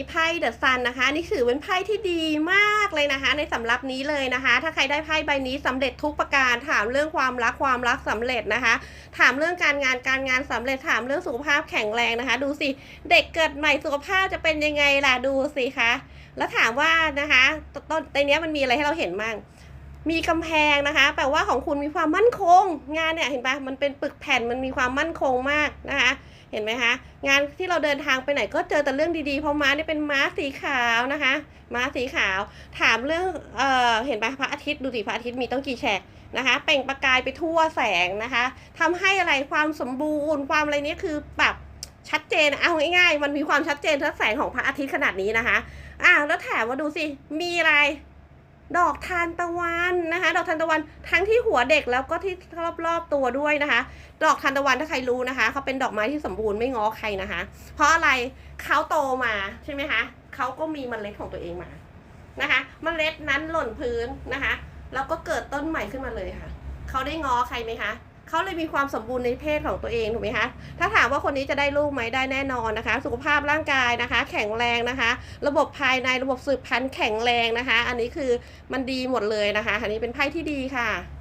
นี้ไพ่เดอะซันนะคะนี่ถือเป็นไพ่ที่ดีมากเลยนะคะ ในสำรับนี้เลยนะคะ ถ้าใครได้ไพ่ใบนี้สำเร็จทุกประการถามเรื่องความรักความรักสำเร็จนะคะ ถามเรื่องการงานการงานสำเร็จถามเรื่องสุขภาพแข็งแรงนะคะ ดูสิเด็กเกิดใหม่สุขภาพจะเป็นยังไงล่ะดูสิคะแล้วถามว่านะคะต้นในนี้มันมีอะไรให้เราเห็นบ้างมีกำแพงนะคะ แปลว่าของคุณมีความมั่นคง งานเนี่ยเห็นปะมันเป็นปึกแผ่นมันมีความมั่นคงมากนะคะ เห็นไหมคะ งานที่เราเดินทางไปไหนก็เจอแต่เรื่องดีๆ เพราะม้าเนี่ยเป็นม้าสีขาวนะคะ ม้าสีขาว ถามเรื่องเออเห็นปะพระอาทิตย์ดูสิพระอาทิตย์มีต้องกี่แฉกนะคะเปล่งประกายไปทั่วแสงนะคะทำให้อะไรความสมบูรณ์ความอะไรนี้คือแบบชัดเจนเอาง่ายๆ มันมีความชัดเจนทั้งแสงของพระอาทิตย์ขนาดนี้นะคะอ่าแล้วแถมมาดูสิมีอะไร ดอกทานตะวันนะคะ ดอกทานตะวันทั้งที่หัวเด็กแล้วก็ที่รอบๆตัวด้วยนะคะ ดอกทานตะวันถ้าใครรู้นะคะเขาเป็นดอกไม้ที่สมบูรณ์ไม่ง้อใครนะคะ เพราะอะไรเขาโตมาใช่ไหมคะเขาก็มีเมล็ดของตัวเองมานะคะเมล็ดนั้นหล่นพื้นนะคะ แล้วก็เกิดต้นใหม่ขึ้นมาเลยค่ะเขาได้ง้อใครไหมคะ เขาเลยมีความสมบูรณ์ในเพศของตัวเองถูกไหมคะถ้าถามว่าคนนี้จะได้ลูกไหมได้แน่นอนนะคะ สุขภาพร่างกายนะคะ แข็งแรงนะคะ ระบบภายในระบบสืบพันธุ์แข็งแรงนะคะ อันนี้คือมันดีหมดเลยนะคะ อันนี้เป็นไพ่ที่ดีค่ะ